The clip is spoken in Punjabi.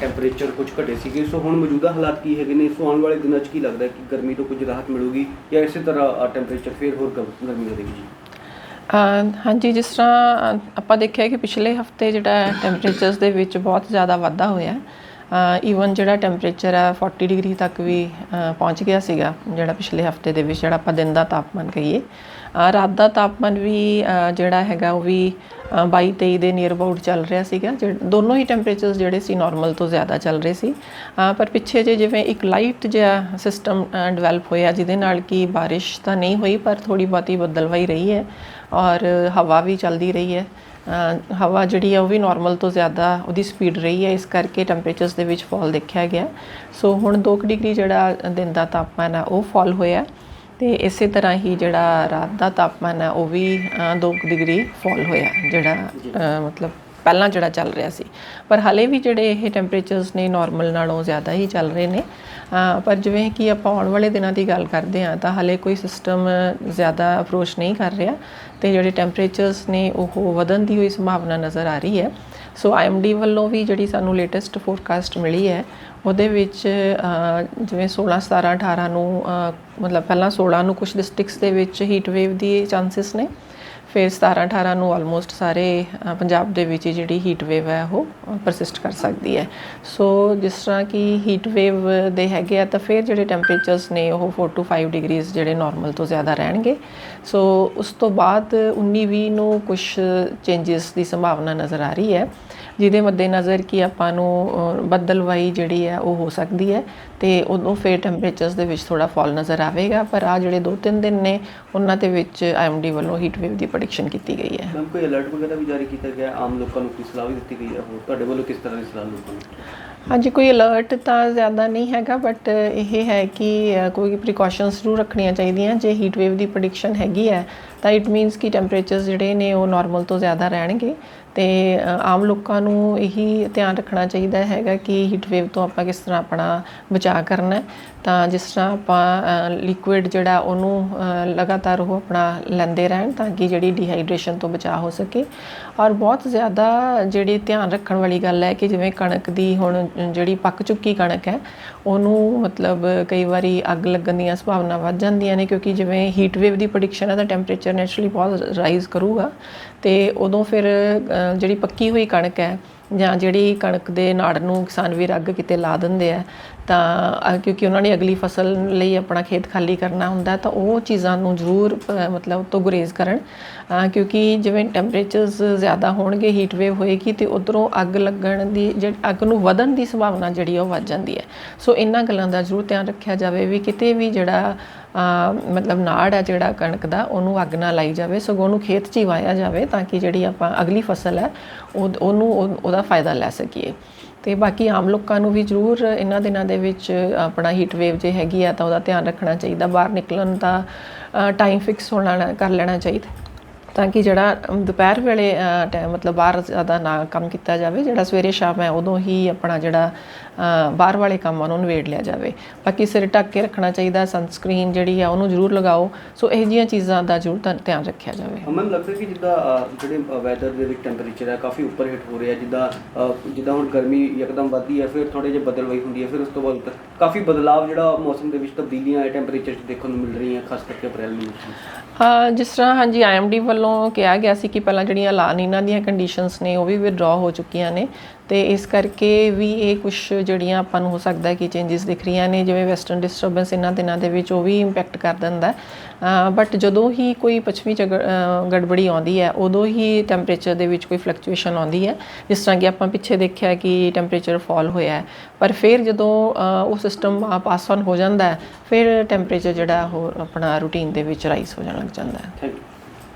ਟੈਂਪਰੇਚਰ ਕੁਝ ਘਟੇ ਸੀਗੇ। ਸੋ ਹੁਣ ਮੌਜੂਦਾ ਹਾਲਾਤ ਕੀ ਹੈਗੇ ਨੇ? ਸੋ ਆਉਣ ਵਾਲੇ ਦਿਨਾਂ 'ਚ ਕੀ ਲੱਗਦਾ ਕਿ ਗਰਮੀ ਤੋਂ ਕੁਝ ਰਾਹਤ ਮਿਲੂਗੀ ਜਾਂ ਇਸੇ ਤਰ੍ਹਾਂ ਟੈਂਪਰੇਚਰ ਫਿਰ ਹੋਰ ਗਰ- ਗਰਮੀ ਵਧੇਗੀ ਜੀ ਹਾਂਜੀ, ਜਿਸ ਤਰ੍ਹਾਂ ਆਪਾਂ ਦੇਖਿਆ ਕਿ ਪਿਛਲੇ ਹਫ਼ਤੇ ਜਿਹੜਾ ਟੈਂਪਰੇਚਰਸ ਦੇ ਵਿੱਚ ਬਹੁਤ ਜ਼ਿਆਦਾ ਵਾਧਾ ਹੋਇਆ ਈਵਨ ਜਿਹੜਾ ਟੈਂਪਰੇਚਰ ਆ 40 ਡਿਗਰੀ ਤੱਕ ਵੀ ਪਹੁੰਚ ਗਿਆ ਸੀਗਾ, ਜਿਹੜਾ ਪਿਛਲੇ ਹਫ਼ਤੇ ਦੇ ਵਿੱਚ, ਜਿਹੜਾ ਆਪਾਂ ਦਿਨ ਦਾ ਤਾਪਮਾਨ ਕਹੀਏ। ਰਾਤ ਦਾ ਤਾਪਮਾਨ ਵੀ ਜਿਹੜਾ ਹੈਗਾ ਉਹ ਵੀ, ਅਹ 22 23 ਦੇ ਨੀਅਰ ਅਬਾਊਟ ਚੱਲ ਰਿਹਾ ਸੀਗਾ ਜਿਹੜੇ- ਦੋਨੋਂ ਹੀ ਟੈਂਪਰੇਚਰਸ ਜਿਹੜੇ ਸੀ ਨਾਰਮਲ ਤੋਂ ਜ਼ਿਆਦਾ ਚੱਲ ਰਹੇ ਸੀ। ਪਰ ਪਿੱਛੇ ਜੇ ਜਿਵੇਂ ਇੱਕ ਲਾਈਟ ਜਿਹਾ ਸਿਸਟਮ ਡਿਵੈਲਪ ਹੋਇਆ, ਜਿਹਦੇ ਨਾਲ ਕਿ ਬਾਰਿਸ਼ ਤਾਂ ਨਹੀਂ ਹੋਈ, ਪਰ ਥੋੜੀ ਬਹੁਤੀ ਬਦਲਵਾਈ ਰਹੀ ਹੈ, ਔਰ ਹਵਾ ਵੀ ਚੱਲਦੀ ਰਹੀ ਹੈ। ਹਵਾ ਜਿਹੜੀ ਹੈ ਉਹ ਵੀ ਨਾਰਮਲ ਤੋਂ ਜ਼ਿਆਦਾ ਉਹਦੀ ਸਪੀਡ ਰਹੀ ਹੈ ਇਸ ਕਰਕੇ ਟੈਂਪਰੇਚਰਸ ਦੇ ਵਿੱਚ ਫਾਲ ਦੇਖਿਆ ਗਿਆ। ਸੋ ਹੁਣ 2 ਡਿਗਰੀ ਜਿਹੜਾ ਦਿਨ ਦਾ ਤਾਪਮਾਨ ਹੈ ਉਹ ਫਾਲ ਹੋਇਆ। ਤੇ ਇਸੇ ਤਰ੍ਹਾਂ ਹੀ ਜਿਹੜਾ ਰਾਤ ਦਾ ਤਾਪਮਾਨ ਹੈ ਉਹ ਵੀ 2 ਡਿਗਰੀ ਫਾਲ ਹੋਇਆ, ਜਿਹੜਾ ਮਤਲਬ ਪਹਿਲਾਂ ਜਿਹੜਾ ਚੱਲ ਰਿਹਾ ਸੀ। ਪਰ ਹਲੇ ਵੀ ਜਿਹੜੇ ਇਹ ਟੈਂਪਰੇਚਰਸ ਨੇ ਨਾਰਮਲ ਨਾਲੋਂ ਜ਼ਿਆਦਾ ਹੀ ਚੱਲ ਰਹੇ ਨੇ। ਪਰ ਜਿਵੇਂ ਕਿ ਆਪਾਂ ਆਉਣ ਵਾਲੇ ਦਿਨਾਂ ਦੀ ਗੱਲ ਕਰਦੇ ਹਾਂ, ਤਾਂ ਹਲੇ ਕੋਈ ਸਿਸਟਮ ਜ਼ਿਆਦਾ ਅਪਰੋਚ ਨਹੀਂ ਕਰ ਰਿਹਾ ਤੇ ਜਿਹੜੇ ਟੈਂਪਰੇਚਰਸ ਨੇ ਉਹ ਵਧਣ ਦੀ ਹੋਈ ਸੰਭਾਵਨਾ ਨਜ਼ਰ ਆ ਰਹੀ ਹੈ। ਸੋ ਆਈਐਮਡੀ ਵੱਲੋਂ ਵੀ ਜਿਹੜੀ ਸਾਨੂੰ ਲੇਟੈਸਟ ਫੋਰਕਾਸਟ ਮਿਲੀ ਹੈ, ਉਹਦੇ ਵਿੱਚ ਜਿਵੇਂ 16 17 18 ਨੂੰ ਮਤਲਬ ਪਹਿਲਾਂ 16 ਨੂੰ ਕੁਝ ਡਿਸਟ੍ਰਿਕਟਸ ਦੇ ਵਿੱਚ ਹੀਟ ਵੇਵ ਦੀ ਚਾਂਸਸ ਨੇ। ਫਿਰ 17 18 ਨੂੰ ਆਲਮੋਸਟ ਸਾਰੇ ਪੰਜਾਬ ਦੇ ਵਿੱਚ ਜਿਹੜੀ ਹੀਟ ਵੇਵ ਹੈ ਉਹ ਪਰਸਿਸਟ ਕਰ ਸਕਦੀ ਹੈ। ਸੋ ਜਿਸ ਤਰ੍ਹਾਂ ਕਿ ਹੀਟ ਵੇਵ ਦੇ ਹੈਗੇ ਆ, ਤਾਂ ਫਿਰ ਜਿਹੜੇ ਟੈਂਪਰੇਚਰਸ ਨੇ ਉਹ 4 ਟੂ 5 ਡਿਗਰੀਜ਼ ਜਿਹੜੇ ਨਾਰਮਲ ਤੋਂ ਜ਼ਿਆਦਾ ਰਹਿਣਗੇ। ਸੋ ਉਸ ਤੋਂ ਬਾਅਦ 19 20 ਨੂੰ ਕੁਝ ਚੇਂਜਸ ਦੀ ਸੰਭਾਵਨਾ ਨਜ਼ਰ ਆ ਰਹੀ ਹੈ। ਜਿਹਦੇ ਮੱਦੇਨਜ਼ਰ ਕਿ ਆਪਾਂ ਨੂੰ ਬੱਦਲਵਾਈ ਜਿਹੜੀ ਹੈ ਉਹ ਹੋ ਸਕਦੀ ਹੈ ਤੇ ਉਦੋਂ ਫੇਰ ਟੈਂਪਰੇਚਰਸ ਦੇ ਵਿੱਚ ਥੋੜਾ ਫਾਲ ਨਜ਼ਰ ਆਵੇਗਾ। ਪਰ ਆ ਜਿਹੜੇ 2-3 ਦਿਨ ਨੇ, ਉਹਨਾਂ ਦੇ ਵਿੱਚ ਆਈਐਮਡੀ ਵੱਲੋਂ ਹੀਟ ਵੇਵ ਦੀ ਪ੍ਰੈਡਿਕਸ਼ਨ ਕੀਤੀ ਗਈ ਹੈ। ਮੈਮ, ਕੋਈ ਅਲਰਟ ਵਗੈਰਾ ਵੀ ਜਾਰੀ ਕੀਤਾ ਗਿਆ? ਆਮ ਲੋਕਾਂ ਨੂੰ ਕੀ ਸਲਾਹ ਵੀ ਦਿੱਤੀ ਗਈ ਹੈ? ਹੋਰ ਤੁਹਾਡੇ ਵੱਲੋਂ ਕਿਸ ਤਰ੍ਹਾਂ ਦੀ ਸਲਾਹ ਲੋਕਾਂ ਨੂੰ? ਹਾਂਜੀ, ਕੋਈ ਅਲਰਟ ਤਾਂ ਜ਼ਿਆਦਾ ਨਹੀਂ ਹੈਗਾ ਬਟ ਇਹ ਹੈ ਕਿ ਕੋਈ ਪ੍ਰੀਕਾਸ਼ਨਸ ਜ਼ਰੂਰ ਰੱਖਣੀਆਂ ਚਾਹੀਦੀਆਂ। ਜੇ ਹੀਟ ਵੇਵ ਦੀ ਪ੍ਰੈਡਿਕਸ਼ਨ ਹੈਗੀ ਹੈ, ਤਾਂ ਇਟ ਮੀਨਸ ਕਿ ਟੈਂਪਰੇਚਰਸ ਜਿਹੜੇ ਨੇ, ਉਹ ਨਾਰਮਲ ਤੋਂ ਜ਼ਿਆਦਾ ਰਹਿਣਗੇ। ਤੇ ਆਮ ਲੋਕਾਂ ਨੂੰ ਇਹੀ ਧਿਆਨ ਰੱਖਣਾ ਚਾਹੀਦਾ ਹੈਗਾ ਕਿ ਹੀਟ ਵੇਵ ਤੋਂ ਆਪਾਂ ਕਿਸ ਤਰ੍ਹਾਂ ਆਪਣਾ ਬਚਾਅ ਕਰਨਾ। ਤਾਂ ਜਿਸ ਤਰ੍ਹਾਂ ਆਪਾਂ ਲਿਕੁਇਡ ਜਿਹੜਾ ਉਹਨੂੰ ਲਗਾਤਾਰ ਉਹ ਆਪਣਾ ਲੈਂਦੇ ਰਹਿਣ, ਤਾਂ ਕਿ ਜਿਹੜੀ ਡੀਹਾਈਡਰੇਸ਼ਨ ਤੋਂ ਬਚਾਅ ਹੋ ਸਕੇ। ਔਰ ਬਹੁਤ ਜ਼ਿਆਦਾ ਜਿਹੜੀ ਧਿਆਨ ਰੱਖਣ ਵਾਲੀ ਗੱਲ ਹੈ ਕਿ ਜਿਵੇਂ ਕਣਕ ਦੀ ਹੁਣ ਜਿਹੜੀ ਪੱਕ ਚੁੱਕੀ ਕਣਕ ਹੈ, ਉਹਨੂੰ ਮਤਲਬ ਕਈ ਵਾਰੀ ਅੱਗ ਲੱਗਣ ਦੀਆਂ ਸੰਭਾਵਨਾ ਵੱਧ ਜਾਂਦੀਆਂ ਨੇ, ਕਿਉਂਕਿ ਜਿਵੇਂ ਹੀਟ ਵੇਵ ਦੀ ਪ੍ਰੈਡਿਕਸ਼ਨ ਹੈ, ਤਾਂ ਟੈਂਪਰੇਚਰ ਨੈਚੁਰਲੀ ਬਹੁਤ ਰਾਈਜ਼ ਕਰੂਗਾ। ਤੇ ਉਦੋਂ ਫਿਰ ਜਿਹੜੀ ਪੱਕੀ ਹੋਈ ਕਣਕ ਹੈ ਜਾਂ ਜਿਹੜੀ ਕਣਕ ਦੇ ਨਾੜ ਨੂੰ ਕਿਸਾਨ ਵੀਰ ਅੱਗ ਕਿਤੇ ਲਾ ਦਿੰਦੇ ਆ ਤਾਂ ਕਿਉਂਕਿ ਉਹਨਾਂ ਨੇ ਅਗਲੀ ਫਸਲ ਲਈ ਆਪਣਾ ਖੇਤ ਖਾਲੀ ਕਰਨਾ ਹੁੰਦਾ ਤਾਂ ਉਹ ਚੀਜ਼ਾਂ ਨੂੰ ਜ਼ਰੂਰ ਮਤਲਬ ਤੋਂ ਗੁਰੇਜ਼ ਕਰਨ। ਕਿਉਂਕਿ ਜਿਵੇਂ ਟੈਂਪਰੇਚਰਸ ਜ਼ਿਆਦਾ ਹੋਣਗੇ ਹੀਟ ਵੇਵ ਹੋਏਗੀ ਤੇ ਉਧਰੋਂ ਅੱਗ ਲੱਗਣ ਦੀ ਜਿਹੜੀ ਅੱਗ ਨੂੰ ਵਧਣ ਦੀ ਸੰਭਾਵਨਾ ਜਿਹੜੀ ਆ ਉਹ ਵੱਧ ਜਾਂਦੀ ਹੈ। ਸੋ ਇਹਨਾਂ ਗੱਲਾਂ ਦਾ ਜ਼ਰੂਰ ਧਿਆਨ ਰੱਖਿਆ ਜਾਵੇ ਵੀ ਕਿਤੇ ਵੀ ਜਿਹੜਾ ਮਤਲਬ ਨਾੜ ਹੈ ਜਿਹੜਾ ਕਣਕ ਦਾ, ਉਹਨੂੰ ਅੱਗ ਨਾ ਲਾਈ ਜਾਵੇ, ਸਗੋਂ ਉਹਨੂੰ ਖੇਤ 'ਚ ਹੀ ਵਾਇਆ ਜਾਵੇ ਤਾਂ ਕਿ ਜਿਹੜੀ ਆਪਾਂ ਅਗਲੀ ਫਸਲ ਹੈ, ਉਹ- ਉਹਨੂੰ ਉਹ- ਉਹਦਾ ਫਾਇਦਾ ਲੈ ਸਕੀਏ। ਤੇ ਬਾਕੀ ਆਮ ਲੋਕਾਂ ਨੂੰ ਵੀ ਜ਼ਰੂਰ ਇਹਨਾਂ ਦਿਨਾਂ ਦੇ ਵਿੱਚ ਆਪਣਾ ਹੀਟ ਵੇਵ ਜੇ ਹੈਗੀ ਆ ਤਾਂ ਉਹਦਾ ਧਿਆਨ ਰੱਖਣਾ ਚਾਹੀਦਾ। ਬਾਹਰ ਨਿਕਲਣ ਦਾ ਟਾਈਮ ਫਿਕਸ ਹੋਣਾ ਕਰ ਲੈਣਾ ਚਾਹੀਦਾ। ਤਾਂ ਕਿ ਜਿਹੜਾ ਦੁਪਹਿਰ ਵੇਲੇ ਅ, ਟੈ- ਮਤਲਬ ਬਾਹਰ ਜ਼ਿਆਦਾ ਨਾ ਕੰਮ ਕੀਤਾ ਜਾਵੇ ਜਿਹੜਾ ਸਵੇਰੇ ਸ਼ਾਮ ਹੈ ਉਦੋਂ ਹੀ ਆਪਣਾ ਜਿਹੜਾ ਬਾਹਰ ਵਾਲੇ ਕੰਮ ਆ ਉਹਨੂੰ ਨਿਬੇੜ ਲਿਆ ਜਾਵੇ। ਬਾਕੀ ਸਿਰ ਢੱਕ ਕੇ ਰੱਖਣਾ ਚਾਹੀਦਾ ਸਨਸਕ੍ਰੀਨ ਜਿਹੜੀ ਆ ਉਹਨੂੰ ਜ਼ਰੂਰ ਲਗਾਓ। ਸੋ ਇਹ ਜੀਆਂ ਚੀਜ਼ਾਂ ਦਾ ਜ਼ਰੂਰ ਧਿਆਨ- ਰੱਖਿਆ ਜਾਵੇ। ਮੈਨੂੰ ਲੱਗਦਾ ਕਿ ਜਿੱਦਾਂ ਜਿਹੜੇ ਵੈਦਰ ਦੇ ਵਿੱਚ ਟੈਂਪਰੇਚਰ ਹੈ ਕਾਫੀ ਉੱਪਰ ਹਿੱਟ ਹੋ ਰਿਹਾ ਜਿੱਦਾਂ ਜਿੱਦਾਂ ਹੁਣ ਗਰਮੀ ਇੱਕਦਮ ਵੱਧਦੀ ਹੈ ਫਿਰ ਥੋੜੇ ਜਿਹਾ ਬਦਲਵਾਈ ਹੁੰਦੀ ਹੈ ਫਿਰ ਉਸ ਤੋਂ ਬਾਅਦ ਕਾਫੀ ਬਦਲਾਵ ਜਿਹੜਾ ਮੌਸਮ ਦੇ ਵਿੱਚ ਤਬਦੀਲੀਆਂ ਹੈ ਟੈਂਪਰੇਚਰ 'ਚ ਦੇਖਣ ਨੂੰ ਮਿਲ ਰਹੀਆਂ ਖਾਸ ਕਰਕੇ ਅਪ੍ਰੈਲ ਮਹੀਨੇ 'ਚ। ਜਿਸ ਤਰ੍ਹਾਂ ਹਾਂਜੀ ਆਈਐਮਡੀ ਵੱਲੋਂ ਕਿਹਾ ਗਿਆ ਸੀ ਕਿ ਪਹਿਲਾਂ ਜਿਹੜੀਆਂ ਲਾ ਇਹਨਾਂ ਦੀਆਂ ਕੰਡੀਸ਼ਨਸ ਨੇ, ਉਹ ਵੀ ਵਿਦਡਰਾ ਹੋ ਚੁੱਕੀਆਂ ਨੇ ਤੇ ਇਸ ਕਰਕੇ ਵੀ ਇਹ ਕੁਝ ਜਿਹੜੀਆਂ ਆਪਾਂ ਨੂੰ ਹੋ ਸਕਦਾ ਹੈ ਕਿ ਚੇਂਜਸ ਦਿਖ ਰਹੀਆਂ ਨੇ, ਜਿਵੇਂ ਵੈਸਟਰਨ ਡਿਸਟਰਬੈਂਸ ਇਹਨਾਂ ਦਿਨਾਂ ਦੇ ਵਿੱਚ ਉਹ ਵੀ ਇੰਪੈਕਟ ਕਰ ਦਿੰਦਾ ਬਟ ਜਦੋਂ ਹੀ ਕੋਈ ਪੱਛਮੀ ਜਗ- ਗੜਬੜੀ ਆਉਂਦੀ ਹੈ, ਉਦੋਂ ਹੀ ਟੈਂਪਰੇਚਰ ਦੇ ਵਿੱਚ ਕੋਈ ਫਲਕਚੁਏਸ਼ਨ ਆਉਂਦੀ ਹੈ, ਜਿਸ ਤਰ੍ਹਾਂ ਕਿ ਆਪਾਂ ਪਿੱਛੇ ਦੇਖਿਆ ਕਿ ਟੈਂਪਰੇਚਰ ਫਾਲ ਹੋਇਆ ਪਰ ਫਿਰ ਜਦੋਂ ਉਹ ਸਿਸਟਮ ਪਾਸ ਆਨ ਹੋ ਜਾਂਦਾ ਹੈ, ਫਿਰ ਟੈਂਪਰੇਚਰ ਜਿਹੜਾ ਉਹ ਆਪਣਾ ਰੂਟੀਨ ਦੇ ਵਿੱਚ ਰਾਈਜ਼ ਹੋ ਜਾਣ ਲੱਗ ਜਾਂਦਾ ਹੈ।